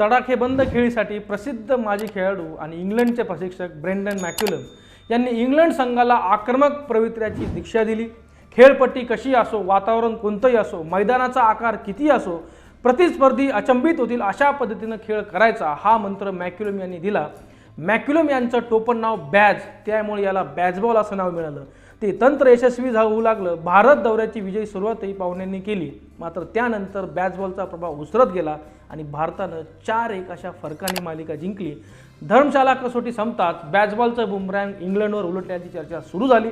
तडाखेबंद खेळीसाठी प्रसिद्ध माजी खेळाडू आणि इंग्लंडचे प्रशिक्षक ब्रेंडन मॅक्युलम यांनी इंग्लंड संघाला आक्रमक प्रवित्र्याची दीक्षा दिली. खेळपट्टी कशी असो वातावरण कोणतंही असो मैदानाचा आकार किती असो प्रतिस्पर्धी अचंबित होतील अशा पद्धतीनं खेळ करायचा हा मंत्र मॅक्युलम यांनी दिला. मॅक्युलम यांचं टोपण नाव बॅज त्यामुळे याला बॅजबॉल असं नाव मिळालं. ते तंत्र यशस्वी होऊ लागलं. भारत दौऱ्याची विजयी सुरुवातही पाहुण्यांनी केली. मात्र त्यानंतर बॅजबॉलचा प्रभाव उसरत गेला आणि भारतानं चार एक अशा फरकाने मालिका जिंकली. धर्मशाला कसोटी संपताच बॅजबॉलचं बुमरँग इंग्लंडवर उलटण्याची चर्चा सुरू झाली.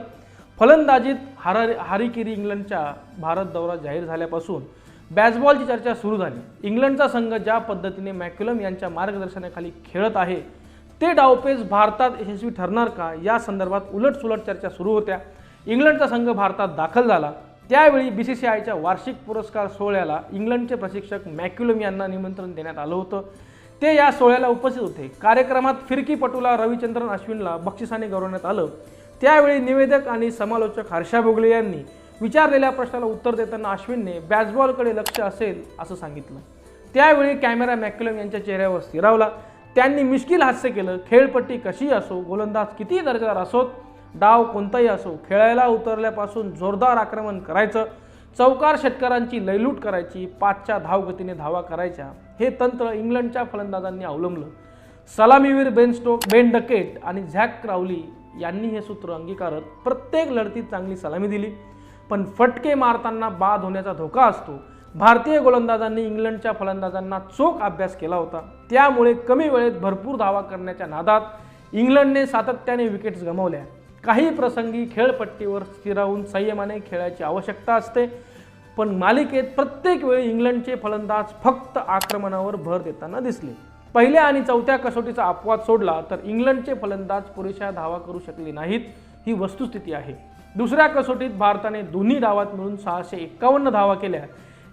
फलंदाजीत हारा हारीकिरी इंग्लंडच्या भारत दौरा जाहीर झाल्यापासून बॅजबॉलची चर्चा सुरू झाली. इंग्लंडचा संघ ज्या पद्धतीने मॅक्युलम यांच्या मार्गदर्शनाखाली खेळत आहे ते डावपेच भारतात यशस्वी ठरणार का? या संदर्भात उलटसुलट चर्चा सुरू होत्या. इंग्लंडचा संघ भारतात दाखल झाला. त्यावेळी बी सी सी आयच्या वार्षिक पुरस्कार सोहळ्याला इंग्लंडचे प्रशिक्षक मॅक्युलम यांना निमंत्रण देण्यात आलं होतं. ते या सोहळ्याला उपस्थित होते. कार्यक्रमात फिरकीपटूला रविचंद्रन अश्विनला बक्षिसाने गौरवण्यात आलं. त्यावेळी निवेदक आणि समालोचक हर्षा भोगले यांनी विचारलेल्या प्रश्नाला उत्तर देताना अश्विनने बॅसबॉलकडे लक्ष असेल असं सांगितलं. त्यावेळी कॅमेरा मॅक्युलम यांच्या चेहऱ्यावर स्थिरावला. त्यांनी मिश्किल हास्य केलं. खेळपट्टी कशी असो गोलंदाज किती दर्जादार असोत डाव कोणताही असो खेळायला उतरल्यापासून जोरदार आक्रमण करायचं चौकार षटकारांची लयलूट करायची पाचच्या धावगतीने धावा करायच्या हे तंत्र इंग्लंडच्या फलंदाजांनी अवलंबलं. सलामीवीर बेन स्टोक बेन डकेट आणि झॅक क्रावली यांनी हे सूत्र अंगीकारत प्रत्येक लढतीत चांगली सलामी दिली. पण फटके मारताना बाद होण्याचा धोका असतो. भारतीय गोलंदाजांनी इंग्लंडच्या फलंदाजांना चोख अभ्यास केला होता. त्यामुळे कमी वेळेत भरपूर धावा करण्याच्या नादात इंग्लंडने सातत्याने विकेट्स गमावल्या. काही प्रसंगी खेळपट्टीवर स्थिरावून संयमाने खेळायची आवश्यकता असते. पण मालिकेत प्रत्येक वेळी इंग्लंडचे फलंदाज फक्त आक्रमणावर भर देताना दिसले. पहिल्या आणि चौथ्या कसोटीचा अपवाद सोडला तर इंग्लंडचे फलंदाज पुरेशा धावा करू शकले नाहीत ही वस्तुस्थिती आहे. दुसऱ्या कसोटीत भारताने दोन्ही डावात मिळून सहाशे एक्कावन्न धावा केल्या.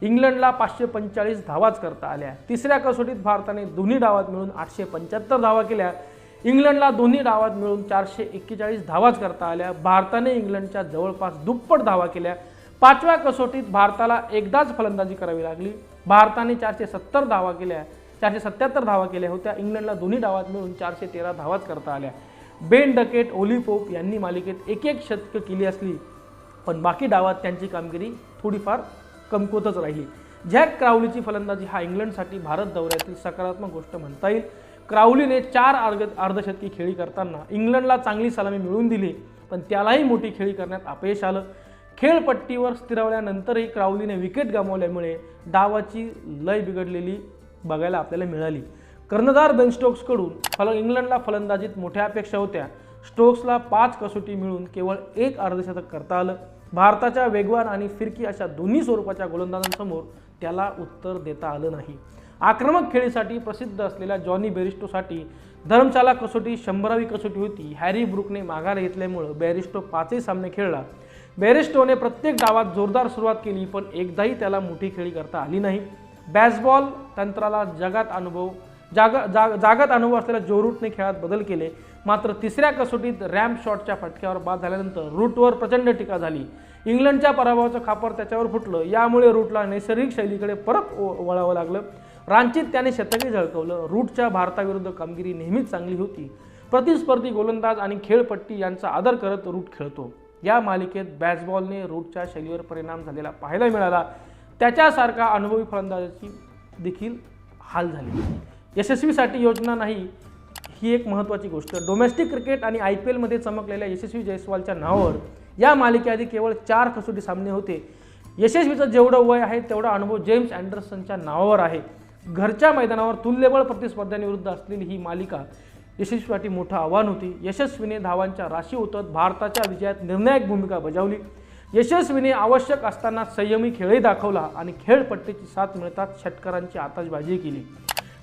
इंग्लंडला पाचशे पंचेचाळीस धावाच करता आल्या. तिसऱ्या कसोटीत भारताने दोन्ही डावात मिळून आठशे पंच्याहत्तर धावा केल्या. इंग्लंडला दोन्ही डावात मिळून चारशे एक्केचाळीस धावाच करता आल्या. भारताने इंग्लंडच्या जवळपास दुप्पट धावा केल्या. पाचव्या कसोटीत भारताला एकदाच फलंदाजी करावी लागली. भारताने चारशे सत्तर धावा केल्या. चारशे सत्याहत्तर धावा केल्या होत्या. इंग्लंडला दोन्ही डावात मिळून चारशे तेरा धावाच करता आल्या. बेन डकेट ओली पोप यांनी मालिकेत एक एक शतकं केली असली पण बाकी डावात त्यांची कामगिरी थोडीफार कमकुवतच राहिली. झॅक क्रावलीची फलंदाजी हा इंग्लंडसाठी भारत दौऱ्यातील सकारात्मक गोष्ट म्हणता येईल. क्राउलीने चार अर्ध अर्धशतकी खेळी करताना इंग्लंडला चांगली सलामी मिळवून दिली पण त्यालाही मोठी खेळी करण्यात अपयश आलं. खेळपट्टीवर स्थिरावल्यानंतरही क्राऊलीने विकेट गमावल्यामुळे डावाची लय बिघडलेली बघायला आपल्याला मिळाली. कर्णधार बेन स्टोक्सकडून फल इंग्लंडला फलंदाजीत मोठ्या अपेक्षा होत्या. स्टोक्सला पाच कसोटी मिळून केवळ एक अर्धशतक करता आलं. भारताच्या वेगवान आणि फिरकी अशा दोन्ही स्वरूपाच्या गोलंदाजांसमोर त्याला उत्तर देता आलं नाही. आक्रमक खेळीसाठी प्रसिद्ध असलेल्या जॉनी बेरिस्टोसाठी धर्मशाला कसोटी शंभरावी कसोटी होती. हॅरी ब्रुकने माघार घेतल्यामुळं बेरिस्टो पाचही सामने खेळला. बेरिस्टोने प्रत्येक डावात जोरदार सुरुवात केली पण एकदाही त्याला मोठी खेळी करता आली नाही. बॅसबॉल तंत्राला जगात अनुभव जाग जाग जागत अनुभव असलेल्या जो रूटने खेळात बदल केले. मात्र तिसऱ्या कसोटीत रॅम्प शॉटच्या फटक्यावर बाद झाल्यानंतर रूटवर प्रचंड टीका झाली. इंग्लंडच्या पराभवाचं खापर त्याच्यावर फुटलं. यामुळे रूटला नैसर्गिक शैलीकडे परत वळावं लागलं. रांचीत त्याने शतकी झळकवलं. रूटच्या भारताविरुद्ध कामगिरी नेहमीच चांगली होती. प्रतिस्पर्धी गोलंदाज आणि खेळपट्टी यांचा आदर करत रूट खेळतो. या मालिकेत बॅसबॉलने रूटच्या शैलीवर परिणाम झालेला पाहायला मिळाला. त्याच्यासारखा अनुभवी फलंदाजाची देखील हाल झाली. यशस्वीसाठी योजना नाही ही एक महत्त्वाची गोष्ट. डोमेस्टिक क्रिकेट आणि आय पी एलमध्ये चमकलेल्या यशस्वी जयस्वालच्या नावावर या मालिकेआधी केवळ चार कसोटी सामने होते. यशस्वीचं जेवढं वय आहे तेवढा अनुभव जेम्स अँडरसनच्या नावावर आहे. घरच्या मैदानावर तुल्यबळ प्रतिस्पर्ध्यांविरुद्ध असलेली ही मालिका यशस्वीसाठी मोठं आव्हान होती. यशस्वीने धावांच्या राशी उतरत भारताच्या विजयात निर्णायक भूमिका बजावली. यशस्वीने आवश्यक असताना संयमी खेळही दाखवला आणि खेळपट्टीची साथ मिळताच षटकारांची आताशबाजी केली.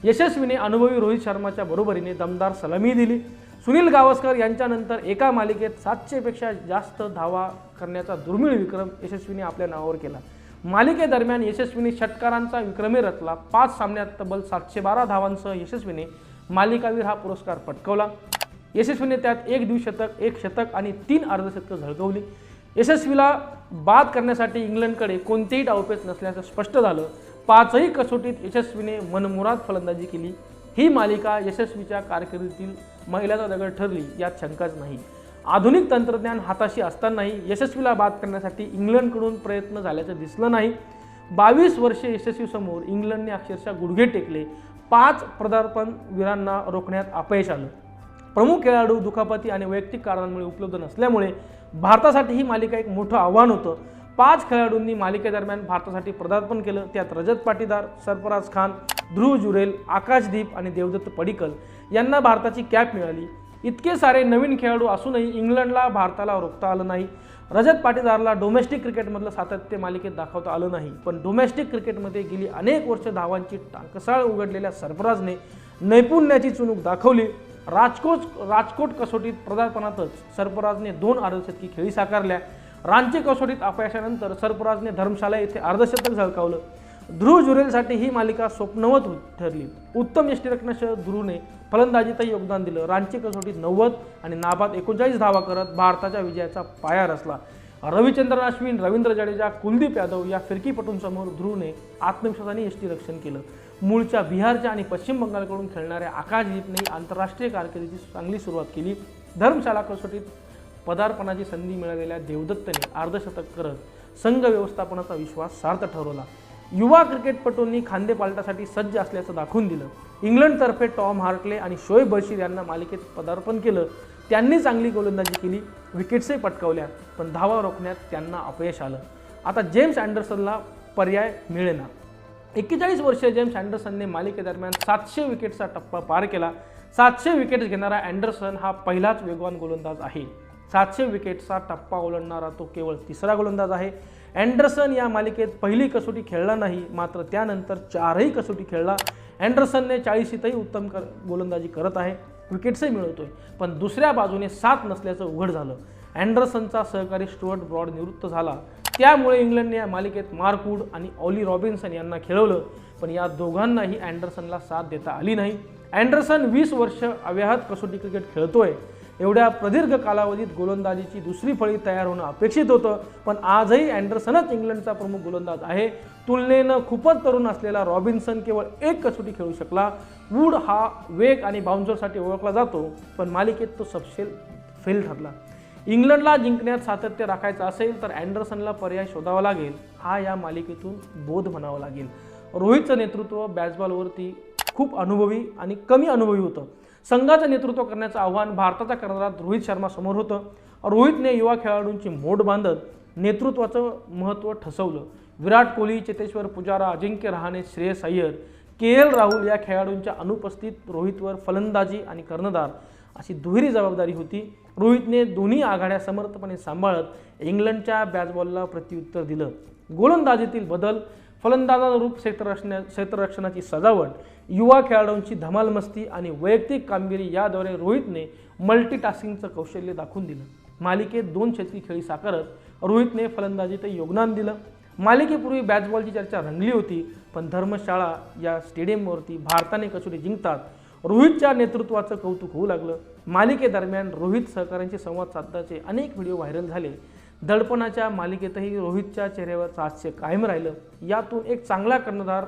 यशस्वीने अनुभवी रोहित शर्माच्या बरोबरीने दमदार सलामी दिली. सुनील गावस्कर यांच्यानंतर एका मालिकेत सातशेपेक्षा जास्त धावा करण्याचा दुर्मिळ विक्रम यशस्वीने आपल्या नावावर केला. मालिकेदरम्यान यशस्वीने षटकारांचा विक्रमी रचला. पाच सामन्यात तब्बल सातशे बारा धावांसह यशस्वीने मालिकावीर हा पुरस्कार पटकवला. यशस्वीने त्यात एक द्विशतक एक शतक आणि तीन अर्धशतकं झळकवली. यशस्वीला बाद करण्यासाठी इंग्लंडकडे कोणतेही डावपेच नसल्याचं स्पष्ट झालं. पाचही कसोटीत यशस्वीने मनमुराद फलंदाजी केली. ही मालिका यशस्वीच्या कारकिर्दीतील महिलाचा दगड ठरली यात शंकाच नाही. आधुनिक तंत्रज्ञान हाताशी असतानाही यशस्वीला बाद करण्यासाठी इंग्लंडकडून प्रयत्न झाल्याचं दिसलं नाही. बावीस वर्षे यशस्वीसमोर इंग्लंडने अक्षरशः गुडघे टेकले. पाच पदार्पण वीरांना रोखण्यात अपयश आलं. प्रमुख खेळाडू दुखापती आणि वैयक्तिक कारणांमुळे उपलब्ध नसल्यामुळे भारतासाठी ही मालिका एक मोठं आव्हान होतं. पाच खेळाडूंनी मालिकेदरम्यान भारतासाठी पदार्पण केलं. त्यात रजत पाटीदार सरफराज खान ध्रुव जुरेल आकाशदीप आणि देवदत्त पडिकल यांना भारताची कॅप मिळाली. इतके सारे नवीन खेळाडू असूनही इंग्लंडला भारताला रोखता आलं नाही. रजत पाटीदारला डोमेस्टिक क्रिकेटमधलं सातत्य मालिकेत दाखवता आलं नाही. पण डोमेस्टिक क्रिकेटमध्ये गेली अनेक वर्ष धावांची टाकसाळ उघडलेल्या सरफराजने नैपुण्याची चुणूक दाखवली. राजकोट राजकोट कसोटीत पदार्पणातच सरफराजने दोन अर्धशतकी खेळी साकारल्या. रांची कसोटीत अपयशानंतर सरफराजने धर्मशाला येथे अर्धशतक झळकावलं. ध्रुव जुरेलसाठी ही मालिका स्वप्नवत ठरली. उत्तम यष्टीरक्षणासह ध्रुवने फलंदाजीतही योगदान दिलं. रांची कसोटीत नव्वद आणि नाबाद एकोणचाळीस धावा करत भारताच्या विजयाचा पाया रचला. रविचंद्रन अश्विन रवींद्र जडेजा कुलदीप यादव या फिरकीपटूंसमोर ध्रुवने आत्मविश्वासाने यष्टीरक्षण केलं. मूळच्या बिहारच्या आणि पश्चिम बंगालकडून खेळणाऱ्या आकाशदीपने आंतरराष्ट्रीय कारकिर्दीची चांगली सुरुवात केली. धर्मशाला कसोटीत पदार्पणाची संधी मिळालेल्या देवदत्तने अर्धशतक करत संघ व्यवस्थापनाचा विश्वास सार्थ ठरवला. युवा क्रिकेटपटूंनी खांदेपालटासाठी सज्ज असल्याचं दाखवून दिलं. इंग्लंडतर्फे टॉम हार्टले आणि शोएब बशीर यांना मालिकेत पदार्पण केलं. त्यांनी चांगली गोलंदाजी केली विकेट्सही पटकावल्या पण धावा रोखण्यात त्यांना अपयश आलं. आता जेम्स अँडरसनला पर्याय मिळेना. एक्केचाळीस वर्षीय जेम्स अँडरसनने मालिकेदरम्यान सातशे विकेटचा टप्पा पार केला. सातशे विकेट्स घेणारा अँडरसन हा पहिलाच वेगवान गोलंदाज आहे. सातशे विकेटचा टप्पा ओलांडणारा तो केवळ तिसरा गोलंदाज आहे. अँडरसन या मालिकेत पहिली कसोटी खेळला नाही मात्र त्यानंतर चारही कसोटी खेळला. अँडरसनने चाळीशीतही उत्तम कर गोलंदाजी करत आहे विकेट्सही मिळवतोय पण दुसऱ्या बाजूने साथ नसल्याचं उघड झालं. अँडरसनचा सहकारी स्टुअर्ट ब्रॉड निवृत्त झाला. त्यामुळे इंग्लंडने या मालिकेत मार्कवूड आणि ऑली रॉबिन्सन यांना खेळवलं पण या दोघांनाही अँडरसनला साथ देता आली नाही. अँडरसन वीस वर्ष अव्याहत कसोटी क्रिकेट खेळतोय. एवढ्या प्रदीर्घ कालावधीत गोलंदाजीची दुसरी फळी तयार होणं अपेक्षित होतं. पण आजही अँडरसनच इंग्लंडचा प्रमुख गोलंदाज आहे. तुलनेनं खूपच तरुण असलेला रॉबिन्सन केवळ एक कसोटी खेळू शकला. वूड हा वेग आणि बाउन्सरसाठी ओळखला जातो पण मालिकेत तो सपशेल फेल ठरला. इंग्लंडला जिंकण्यात सातत्य राखायचं असेल तर अँडरसनला पर्याय शोधावा लागेल. हा या मालिकेतून बोध म्हणावा लागेल. रोहितचं नेतृत्व बॅसबॉलवरती खूप अनुभवी आणि कमी अनुभवी होतं. संघाचं नेतृत्व करण्याचं आव्हान भारताचा कर्णधार रोहित शर्मा समोर होतं. रोहितने युवा खेळाडूंची मोड बांधत नेतृत्वाचं महत्त्व ठसवलं. विराट कोहली चेतेश्वर पुजारा अजिंक्य रहाणे श्रेयस अय्यर के एल राहुल या खेळाडूंच्या अनुपस्थित रोहितवर फलंदाजी आणि कर्णधार अशी दुहेरी जबाबदारी होती. रोहितने दोन्ही आघाड्या समर्थपणे सांभाळत इंग्लंडच्या बॅजबॉलला प्रत्युत्तर दिलं. गोलंदाजीतील बदल फलंदाजानुरूप क्षेत्ररक्षणा क्षेत्ररक्षणाची सजावट युवा खेळाडूंची धमालमस्ती आणि वैयक्तिक कामगिरी याद्वारे रोहितने मल्टीटास्किंगचं कौशल्य दाखवून दिलं. मालिकेत दोन शतकी खेळी साकारत रोहितने फलंदाजीत योगदान दिलं. मालिकेपूर्वी बॅटबॉलची चर्चा रंगली होती पण धर्मशाळा या स्टेडियमवरती भारताने कसोटी जिंकतात रोहितच्या नेतृत्वाचं कौतुक होऊ लागलं. मालिकेदरम्यान रोहित सहकाऱ्यांशी संवाद साधण्याचे अनेक व्हिडिओ व्हायरल झाले. दडपणाच्या मालिकेतही रोहितच्या चेहऱ्यावर हास्य कायम राहिलं. यातून एक चांगला कर्णधार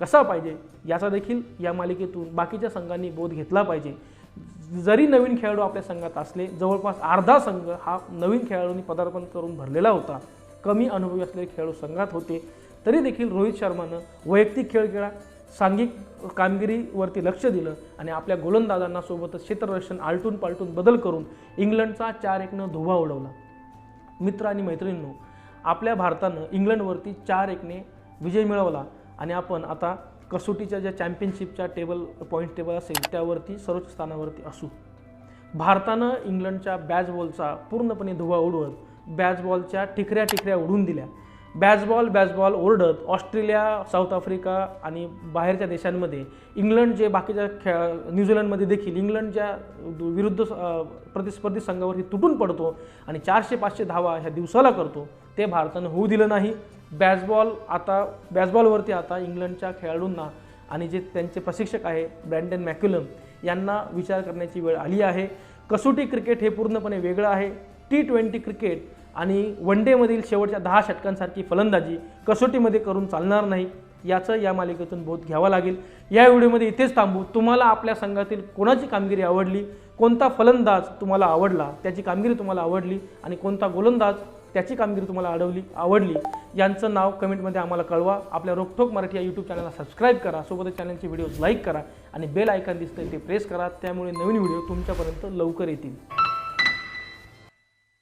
कसा पाहिजे? याचा देखील या मालिकेतून बाकीच्या संघांनी बोध घेतला पाहिजे. जरी नवीन खेळाडू आपल्या संघात असले जवळपास अर्धा संघ हा नवीन खेळाडूंनी पदार्पण करून भरलेला होता. कमी अनुभवी असलेले खेळाडू संघात होते. तरी देखील रोहित शर्मानं वैयक्तिक खेळ खेळा सांघिक कामगिरीवरती लक्ष दिलं आणि आपल्या गोलंदाजांना सोबतच क्षेत्ररक्षण आलटून पालटून बदल करून इंग्लंडचा चार एकनं धुवा उडवला मित्र आणि मैत्रिणींनो आपल्या भारतानं इंग्लंडवरती चार एकने विजय मिळवला आणि आपण आता कसोटीच्या ज्या चॅम्पियनशिपच्या टेबल पॉईंट टेबल असेल त्यावरती सर्वोच्च स्थानावरती असू. भारतानं इंग्लंडच्या बॅजबॉलचा पूर्णपणे धुवा उडवत बॅजबॉलच्या ठिकऱ्या ठिकऱ्या उडवून दिल्या. बॅजबॉल बॅजबॉल ओरडत ऑस्ट्रेलिया साऊथ आफ्रिका आणि बाहेरच्या देशांमध्ये इंग्लंड जे बाकीच्या खेळ न्यूझीलंडमध्ये देखील इंग्लंडच्या विरुद्ध प्रतिस्पर्धी संघावरती तुटून पडतो आणि चारशे पाचशे धावा ह्या दिवसाला करतो. ते भारतानं होऊ दिलं नाही. बॅजबॉल आता बॅजबॉलवरती आता इंग्लंडच्या खेळाडूंना आणि जे त्यांचे प्रशिक्षक आहे ब्रँडन मॅक्युलम यांना विचार करण्याची वेळ आली आहे. कसोटी क्रिकेट हे पूर्णपणे वेगळं आहे. टी ट्वेंटी क्रिकेट आणि वन डेमधील शेवटच्या दहा षटकांसारखी फलंदाजी कसोटीमध्ये करून चालणार नाही याचं या मालिकेतून बोध घ्यावा लागेल. या व्हिडिओमध्ये इथेच थांबू. तुम्हाला आपल्या संघातील कोणाची कामगिरी आवडली कोणता फलंदाज तुम्हाला आवडला त्याची कामगिरी तुम्हाला आवडली आणि कोणता गोलंदाज त्याची कामगिरी तुम्हाला अडवली आवडली यांचं नाव कमेंटमध्ये आम्हाला कळवा. आपल्या रोकठोक मराठी या यूट्यूब चॅनलला सबस्क्राईब करा. सोबतच चॅनलचे व्हिडिओज लाईक करा आणि बेल आयकॉन दिसतंय ते प्रेस करा. त्यामुळे नवीन व्हिडिओ तुमच्यापर्यंत लवकर येतील.